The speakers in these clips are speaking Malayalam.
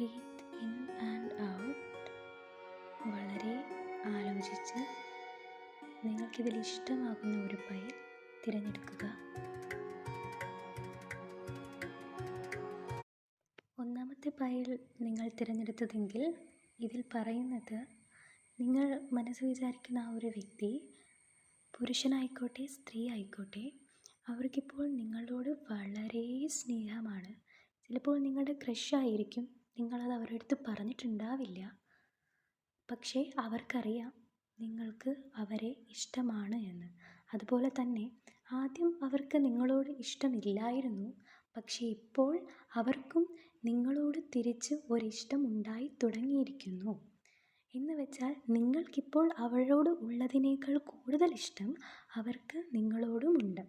ബ്രീത്ത് ഇൻ ആൻഡ് ഔട്ട് വളരെ ആലോചിച്ച് നിങ്ങൾക്കിതിൽ ഇഷ്ടമാകുന്ന ഒരു പൈ തിരഞ്ഞെടുക്കുക. ഒന്നാമത്തെ ഫയൽ നിങ്ങൾ തിരഞ്ഞെടുത്തതെങ്കിൽ ഇതിൽ പറയുന്നത് നിങ്ങൾ മനസ്സ് വിചാരിക്കുന്ന ആ ഒരു വ്യക്തി പുരുഷനായിക്കോട്ടെ സ്ത്രീ ആയിക്കോട്ടെ അവർക്കിപ്പോൾ നിങ്ങളോട് വളരെ സ്നേഹമാണ്. ചിലപ്പോൾ നിങ്ങളുടെ ക്രഷായിരിക്കും നിങ്ങളത് അവരുടെ അടുത്ത് പറഞ്ഞിട്ടുണ്ടാവില്ല. പക്ഷേ അവർക്കറിയാം നിങ്ങൾക്ക് അവരെ ഇഷ്ടമാണ് എന്ന്. അതുപോലെ തന്നെ ആദ്യം അവർക്ക് നിങ്ങളോട് ഇഷ്ടമില്ലായിരുന്നു. പക്ഷേ ഇപ്പോൾ അവർക്കും നിങ്ങളോട് തിരിച്ച് ഒരിഷ്ടം ഉണ്ടായി തുടങ്ങിയിരിക്കുന്നു. എന്ന് വെച്ചാൽ നിങ്ങൾക്കിപ്പോൾ അവളോട് ഉള്ളതിനേക്കാൾ കൂടുതൽ ഇഷ്ടം അവർക്ക് നിങ്ങളോടുമുണ്ട്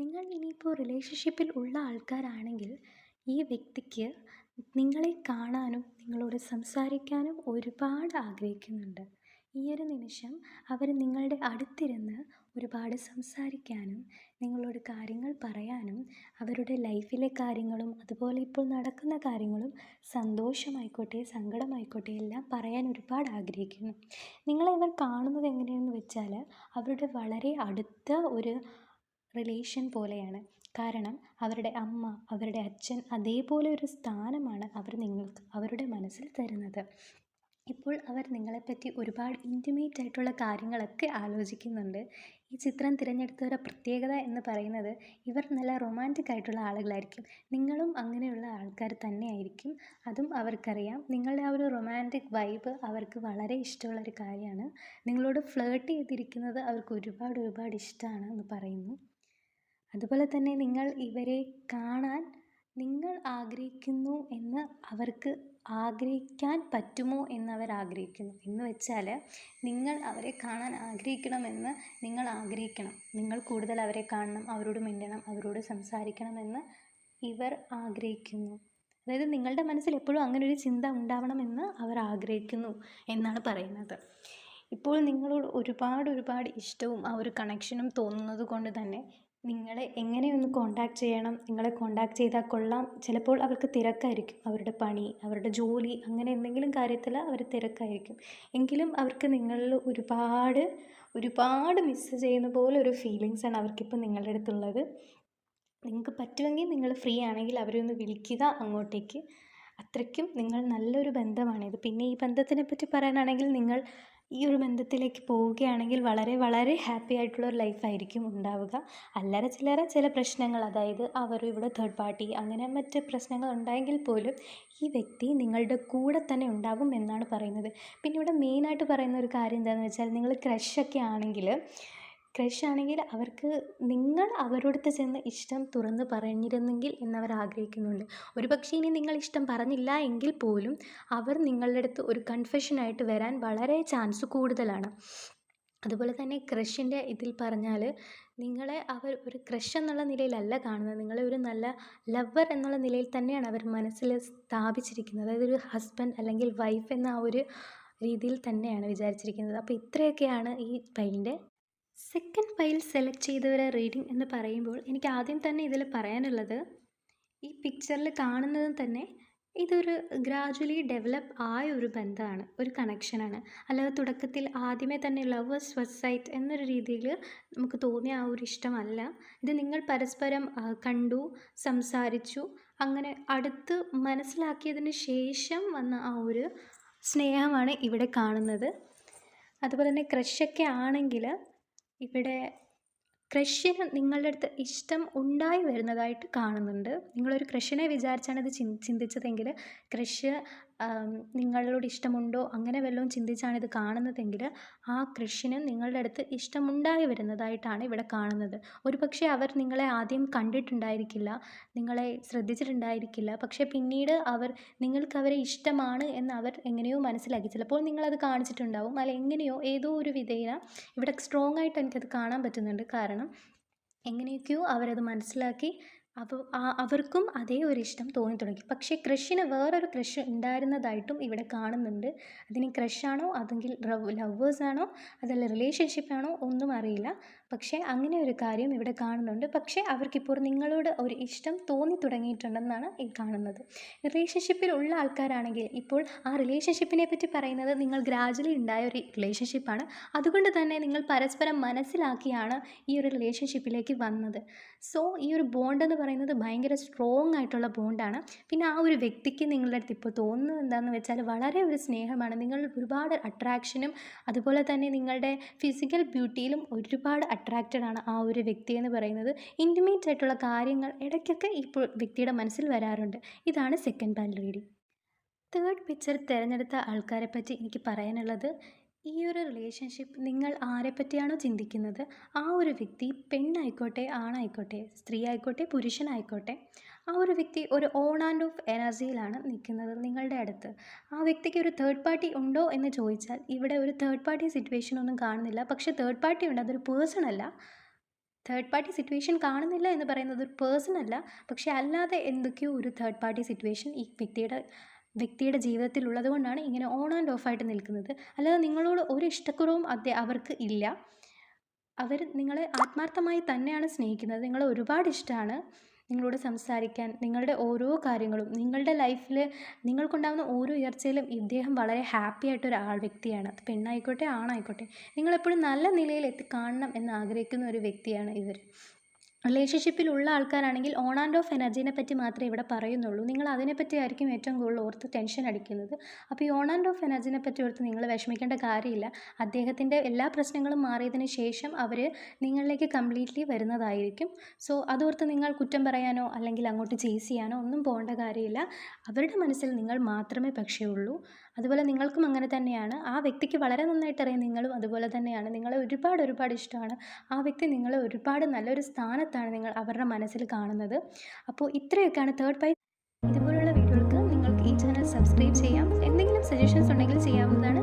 നിങ്ങൾ ഇനിയിപ്പോൾ റിലേഷൻഷിപ്പിൽ ഉള്ള ആൾക്കാരാണെങ്കിൽ ഈ വ്യക്തിക്ക് നിങ്ങളെ കാണാനും നിങ്ങളോട് സംസാരിക്കാനും ഒരുപാട് ആഗ്രഹിക്കുന്നുണ്ട്. ഈ ഒരു നിമിഷം അവർ നിങ്ങളുടെ അടുത്തിരുന്ന് ഒരുപാട് സംസാരിക്കാനും നിങ്ങളോട് കാര്യങ്ങൾ പറയാനും അവരുടെ ലൈഫിലെ കാര്യങ്ങളും അതുപോലെ ഇപ്പോൾ നടക്കുന്ന കാര്യങ്ങളും സന്തോഷമായിക്കോട്ടെ സങ്കടമായിക്കോട്ടെ എല്ലാം പറയാൻ ഒരുപാട് ആഗ്രഹിക്കുന്നു. നിങ്ങളെ ഇവർ കാണുന്നത് എങ്ങനെയെന്ന് വെച്ചാൽ അവരുടെ വളരെ അടുത്ത ഒരു റിലേഷൻ പോലെയാണ്. കാരണം അവരുടെ അമ്മ അവരുടെ അച്ഛൻ അതേപോലെ ഒരു സ്ഥാനമാണ് അവർ നിങ്ങൾക്ക് അവരുടെ മനസ്സിൽ തരുന്നത്. ഇപ്പോൾ അവർ നിങ്ങളെപ്പറ്റി ഒരുപാട് ഇന്റിമേറ്റ് ആയിട്ടുള്ള കാര്യങ്ങളൊക്കെ ആലോചിക്കുന്നുണ്ട്. ഈ ചിത്രം തിരഞ്ഞെടുത്തവരുടെ പ്രത്യേകത എന്ന് പറയുന്നത് ഇവർ നല്ല റൊമാന്റിക് ആയിട്ടുള്ള ആളുകളായിരിക്കും. നിങ്ങളും അങ്ങനെയുള്ള ആൾക്കാർ തന്നെയായിരിക്കും. അതും അവർക്കറിയാം. നിങ്ങളുടെ ആ ഒരു റൊമാന്റിക് വൈബ് അവർക്ക് വളരെ ഇഷ്ടമുള്ള ഒരു കാര്യമാണ്. നിങ്ങളോട് ഫ്ലേർട്ട് ചെയ്തിരിക്കുന്നത് അവർക്ക് ഒരുപാട് ഒരുപാട് ഇഷ്ടമാണ് എന്ന് പറയുന്നു. അതുപോലെ തന്നെ നിങ്ങൾ ഇവരെ കാണാൻ നിങ്ങൾ ആഗ്രഹിക്കുന്നു എന്ന് അവർക്ക് ആഗ്രഹിക്കാൻ പറ്റുമോ എന്ന് അവർ ആഗ്രഹിക്കുന്നു. എന്ന് വെച്ചാൽ നിങ്ങൾ അവരെ കാണാൻ ആഗ്രഹിക്കണമെന്ന് നിങ്ങൾ ആഗ്രഹിക്കണം. നിങ്ങൾ കൂടുതൽ അവരെ കാണണം അവരോട് മിണ്ടണം അവരോട് സംസാരിക്കണമെന്ന് ഇവർ ആഗ്രഹിക്കുന്നു. അതായത് നിങ്ങളുടെ മനസ്സിൽ എപ്പോഴും അങ്ങനെ ഒരു ചിന്ത ഉണ്ടാവണമെന്ന് അവർ ആഗ്രഹിക്കുന്നു എന്നാണ് പറയുന്നത്. ഇപ്പോൾ നിങ്ങളോട് ഒരുപാട് ഒരുപാട് ഇഷ്ടവും ആ ഒരു കണക്ഷനും തോന്നുന്നത് കൊണ്ട് തന്നെ നിങ്ങളെ എങ്ങനെയൊന്ന് കോണ്ടാക്ട് ചെയ്യണം? നിങ്ങളെ കോണ്ടാക്ട് ചെയ്താൽ കൊള്ളാം. ചിലപ്പോൾ അവർക്ക് തിരക്കായിരിക്കും. അവരുടെ പണി അവരുടെ ജോലി അങ്ങനെ എന്തെങ്കിലും കാര്യത്തിൽ അവർ തിരക്കായിരിക്കും. എങ്കിലും അവർക്ക് നിങ്ങളിൽ ഒരുപാട് ഒരുപാട് മിസ്സ് ചെയ്യുന്ന പോലെ ഒരു ഫീലിങ്സാണ് അവർക്കിപ്പോൾ നിങ്ങളുടെ അടുത്തുള്ളത്. നിങ്ങൾക്ക് പറ്റുമെങ്കിൽ നിങ്ങൾ ഫ്രീ ആണെങ്കിൽ അവരെ ഒന്ന് വിളിക്കുക അങ്ങോട്ടേക്ക്. അത്രയ്ക്കും നിങ്ങൾ നല്ലൊരു ബന്ധമാണിത് പിന്നെ ഈ ബന്ധത്തിനെ പറ്റി പറയാനാണെങ്കിൽ നിങ്ങൾ ഈ ഒരു ബന്ധത്തിലേക്ക് പോവുകയാണെങ്കിൽ വളരെ വളരെ ഹാപ്പി ആയിട്ടുള്ള ഒരു ലൈഫായിരിക്കും ഉണ്ടാവുക. അല്ലറ ചില്ലറ ചില പ്രശ്നങ്ങൾ അതായത് അവർ ഇവിടെ തേർഡ് പാർട്ടി അങ്ങനെ മറ്റ് പ്രശ്നങ്ങൾ ഉണ്ടായെങ്കിൽ പോലും ഈ വ്യക്തി നിങ്ങളുടെ കൂടെ തന്നെ ഉണ്ടാവും എന്നാണ് പറയുന്നത്. പിന്നെ ഇവിടെ മെയിനായിട്ട് പറയുന്ന ഒരു കാര്യം എന്താണെന്ന് വെച്ചാൽ നിങ്ങൾ ക്രഷൊക്കെ ആണെങ്കിൽ ക്രഷ് ആണെങ്കിൽ അവർക്ക് നിങ്ങൾ അവരോട് ചെന്ന് ഇഷ്ടം തുറന്ന് പറഞ്ഞിരുന്നെങ്കിൽ എന്നവർ ആഗ്രഹിക്കുന്നുണ്ട്. ഒരു പക്ഷേ ഇനി നിങ്ങൾ ഇഷ്ടം പറഞ്ഞില്ല എങ്കിൽ പോലും അവർ നിങ്ങളുടെ അടുത്ത് ഒരു കൺഫെഷനായിട്ട് വരാൻ വളരെ ചാൻസ് കൂടുതലാണ്. അതുപോലെ തന്നെ ക്രഷിന്റെ ഇതിൽ പറഞ്ഞാൽ നിങ്ങളെ അവർ ഒരു ക്രഷ് എന്നുള്ള നിലയിലല്ല കാണുന്നത്. നിങ്ങളെ ഒരു നല്ല ലവർ എന്നുള്ള നിലയിൽ തന്നെയാണ് അവർ മനസ്സിൽ സ്ഥാപിച്ചിരിക്കുന്നത്. അതായത് ഒരു ഹസ്ബൻഡ് അല്ലെങ്കിൽ വൈഫ് എന്ന ആ ഒരു രീതിയിൽ തന്നെയാണ് വിചാരിച്ചിരിക്കുന്നത്. അപ്പോൾ ഇത്രയൊക്കെയാണ് ഈ ഫയലിന്റെ സെക്കൻഡ് ഫയൽ സെലക്ട് ചെയ്തവരെ റീഡിംഗ് എന്ന് പറയുമ്പോൾ എനിക്ക് ആദ്യം തന്നെ ഇതിൽ പറയാനുള്ളത് ഈ പിക്ചറിൽ കാണുന്നതും തന്നെ ഇതൊരു ഗ്രാജുവലി ഡെവലപ്പ് ആയ ഒരു ബന്ധമാണ് ഒരു കണക്ഷനാണ് അല്ലാതെ തുടക്കത്തിൽ ആദ്യമേ തന്നെ ലവേഴ്സ് വെബ്സൈറ്റ് എന്നൊരു രീതിയിൽ നമുക്ക് തോന്നിയ ആ ഒരു ഇഷ്ടമല്ല. ഇത് നിങ്ങൾ പരസ്പരം കണ്ടു സംസാരിച്ചു അങ്ങനെ അടുത്ത് മനസ്സിലാക്കിയതിന് ശേഷം വന്ന ആ ഒരു സ്നേഹമാണ് ഇവിടെ കാണുന്നത്. അതുപോലെ തന്നെ ക്രഷൊക്കെ ആണെങ്കിൽ ഇവിടെ ക്രഷിന് നിങ്ങളുടെ അടുത്ത് ഇഷ്ടം ഉണ്ടായി വരുന്നതായിട്ട് കാണുന്നുണ്ട്. നിങ്ങളൊരു ക്രഷിനെ വിചാരിച്ചാണ് ഇത് ചിന്തിച്ചതെങ്കിൽ ക്രഷ് നിങ്ങളോട് ഇഷ്ടമുണ്ടോ? അങ്ങനെ വല്ലതും ചിന്തിച്ചാണ് ഇത് കാണുന്നതെങ്കിൽ ആ കൃഷിന് നിങ്ങളുടെ അടുത്ത് ഇഷ്ടമുണ്ടായി വരുന്നതായിട്ടാണ് ഇവിടെ കാണുന്നത്. ഒരു പക്ഷേ അവർ നിങ്ങളെ ആദ്യം കണ്ടിട്ടുണ്ടായിരിക്കില്ല നിങ്ങളെ ശ്രദ്ധിച്ചിട്ടുണ്ടായിരിക്കില്ല. പക്ഷേ പിന്നീട് അവർ നിങ്ങൾക്ക് അവരെ ഇഷ്ടമാണ് എന്ന് അവർ എങ്ങനെയോ മനസ്സിലാക്കി. ചിലപ്പോൾ നിങ്ങളത് കാണിച്ചിട്ടുണ്ടാവും. അല്ല എങ്ങനെയോ ഏതോ ഒരു വിധേന ഇവിടെ സ്ട്രോങ് ആയിട്ട് എനിക്കത് കാണാൻ പറ്റുന്നുണ്ട്. കാരണം എങ്ങനെയൊക്കെയോ അവരത് മനസ്സിലാക്കി അപ്പോൾ അവർക്കും അതേ ഒരു ഇഷ്ടം തോന്നി തുടങ്ങി പക്ഷേ ക്രഷിന് വേറൊരു ക്രഷ് ഉണ്ടായിരുന്നതായിട്ടും ഇവിടെ കാണുന്നുണ്ട്. അതിന് ക്രഷാണോ അതെങ്കിൽ ലവേഴ്സാണോ അതല്ല റിലേഷൻഷിപ്പാണോ ഒന്നും അറിയില്ല. പക്ഷേ അങ്ങനെ ഒരു കാര്യം ഇവിടെ കാണുന്നുണ്ട്. പക്ഷേ അവർക്കിപ്പോൾ നിങ്ങളോട് ഒരു ഇഷ്ടം തോന്നി തുടങ്ങിയിട്ടുണ്ടെന്നാണ് ഈ കാണുന്നത്. റിലേഷൻഷിപ്പിൽ ഉള്ള ആൾക്കാരാണെങ്കിൽ ഇപ്പോൾ ആ റിലേഷൻഷിപ്പിനെ പറ്റി പറയുന്നത് നിങ്ങൾ ഗ്രാജുവലി ഉണ്ടായ ഒരു റിലേഷൻഷിപ്പാണ്. അതുകൊണ്ട് തന്നെ നിങ്ങൾ പരസ്പരം മനസ്സിലാക്കിയാണ് ഈ ഒരു റിലേഷൻഷിപ്പിലേക്ക് വന്നത്. സോ ഈ ഒരു ബോണ്ട് എന്ന് പറയുന്നത് ഭയങ്കര സ്ട്രോങ് ആയിട്ടുള്ള ബോണ്ടാണ് പിന്നെ ആ ഒരു വ്യക്തിക്ക് നിങ്ങളുടെ അടുത്ത് ഇപ്പോൾ തോന്നുന്നത് എന്താണെന്ന് വെച്ചാൽ വളരെ ഒരു സ്നേഹമാണ്. നിങ്ങൾ ഒരുപാട് അട്രാക്ഷനും അതുപോലെ തന്നെ നിങ്ങളുടെ ഫിസിക്കൽ ബ്യൂട്ടിയിലും ഒരുപാട് അട്രാക്റ്റഡ് ആണ് ആ ഒരു വ്യക്തി എന്ന് പറയുന്നത്. ഇന്റിമേറ്റ് ആയിട്ടുള്ള കാര്യങ്ങൾ ഇടയ്ക്കൊക്കെ ഇപ്പോൾ വ്യക്തിയുടെ മനസ്സിൽ വരാറുണ്ട്. ഇതാണ് second panel reading third picture തിരഞ്ഞെടുത്ത ആൾക്കാരെ പറ്റി എനിക്ക് പറയാനുള്ളത് ഈ ഒരു റിലേഷൻഷിപ്പ് നിങ്ങൾ ആരെപ്പറ്റിയാണോ ചിന്തിക്കുന്നത്? ആ ഒരു വ്യക്തി പെണ്ണായിക്കോട്ടെ ആണായിക്കോട്ടെ സ്ത്രീ ആയിക്കോട്ടെ പുരുഷനായിക്കോട്ടെ ആ ഒരു വ്യക്തി ഒരു ഓൺ ആൻഡ് ഓഫ് എനർജിയിലാണ് നിൽക്കുന്നത് നിങ്ങളുടെ അടുത്ത്. ആ വ്യക്തിക്ക് ഒരു തേർഡ് പാർട്ടി ഉണ്ടോ എന്ന് ചോദിച്ചാൽ ഇവിടെ ഒരു തേർഡ് പാർട്ടി സിറ്റുവേഷൻ ഒന്നും കാണുന്നില്ല. പക്ഷേ തേർഡ് പാർട്ടി ഉണ്ട്. അതൊരു പേഴ്സൺ അല്ല. തേർഡ് പാർട്ടി സിറ്റുവേഷൻ കാണുന്നില്ല എന്ന് പറയുന്നത് ഒരു പേഴ്സൺ അല്ല. പക്ഷേ അല്ലാതെ എന്തൊക്കെയോ ഒരു തേർഡ് പാർട്ടി സിറ്റുവേഷൻ ഈ വ്യക്തിയുടെ വ്യക്തിയുടെ ജീവിതത്തിൽ ഉള്ളതുകൊണ്ടാണ് ഇങ്ങനെ ഓൺ ആൻഡ് ഓഫ് ആയിട്ട് നിൽക്കുന്നത്. അല്ലാതെ നിങ്ങളോട് ഒരു ഇഷ്ടക്കുറവും അദ്ദേഹം അവർക്ക് ഇല്ല. അവർ നിങ്ങളെ ആത്മാർത്ഥമായി തന്നെയാണ് സ്നേഹിക്കുന്നത്. നിങ്ങളെ ഒരുപാട് ഇഷ്ടമാണ് നിങ്ങളോട് സംസാരിക്കാൻ. നിങ്ങളുടെ ഓരോ കാര്യങ്ങളും നിങ്ങളുടെ ലൈഫിൽ നിങ്ങൾക്കുണ്ടാകുന്ന ഓരോ ഉയർച്ചയിലും ഇദ്ദേഹം വളരെ ഹാപ്പി ആയിട്ടൊരു ആൾ വ്യക്തിയാണ്. അത് പെണ്ണായിക്കോട്ടെ ആണായിക്കോട്ടെ. നിങ്ങളെപ്പോഴും നല്ല നിലയിൽ എത്തി കാണണം എന്ന് ആഗ്രഹിക്കുന്ന ഒരു വ്യക്തിയാണ് ഇവർ റിലേഷൻഷിപ്പിലുള്ള ആൾക്കാരാണെങ്കിൽ ഓൺ ആൻഡ് ഓഫ് എനർജീനെ പറ്റി മാത്രമേ ഇവിടെ പറയുന്നുള്ളൂ. നിങ്ങൾ അതിനെപ്പറ്റി ആയിരിക്കും ഏറ്റവും കൂടുതൽ ഓർത്ത് ടെൻഷൻ അടിക്കുന്നത്. അപ്പോൾ ഈ ഓൺ ആൻഡ് ഓഫ് എനർജീനെ പറ്റി ഓർത്ത് നിങ്ങൾ വിഷമിക്കേണ്ട കാര്യമില്ല. അദ്ദേഹത്തിന്റെ എല്ലാ പ്രശ്നങ്ങളും മാറിയതിന് ശേഷം അവർ നിങ്ങളിലേക്ക് കംപ്ലീറ്റ്ലി വരുന്നതായിരിക്കും. സോ അതോർത്ത് നിങ്ങൾ കുറ്റം പറയാനോ അല്ലെങ്കിൽ അങ്ങോട്ട് ചേസ് ചെയ്യാനോ ഒന്നും പോകേണ്ട കാര്യമില്ല. അവരുടെ മനസ്സിൽ നിങ്ങൾ മാത്രമേ പക്ഷേ ഉള്ളൂ അതുപോലെ നിങ്ങൾക്കും അങ്ങനെ തന്നെയാണ്. ആ വ്യക്തിക്ക് വളരെ നന്നായിട്ട് അറിയാം നിങ്ങളും അതുപോലെ തന്നെയാണ്. നിങ്ങളെ ഒരുപാട് ഒരുപാട് ഇഷ്ടമാണ്. ആ വ്യക്തി നിങ്ങളെ ഒരുപാട് നല്ലൊരു സ്ഥാനത്താണ് നിങ്ങൾ അവരുടെ മനസ്സിൽ കാണുന്നത്. അപ്പോൾ ഇത്രയൊക്കെയാണ് തേർഡ് പൈ ഇതുപോലുള്ള വീഡിയോകൾക്ക് നിങ്ങൾക്ക് ഈ ചാനൽ സബ്സ്ക്രൈബ് ചെയ്യാം. എന്തെങ്കിലും സജഷൻസ് ഉണ്ടെങ്കിൽ ചെയ്യാവുന്നതാണ്.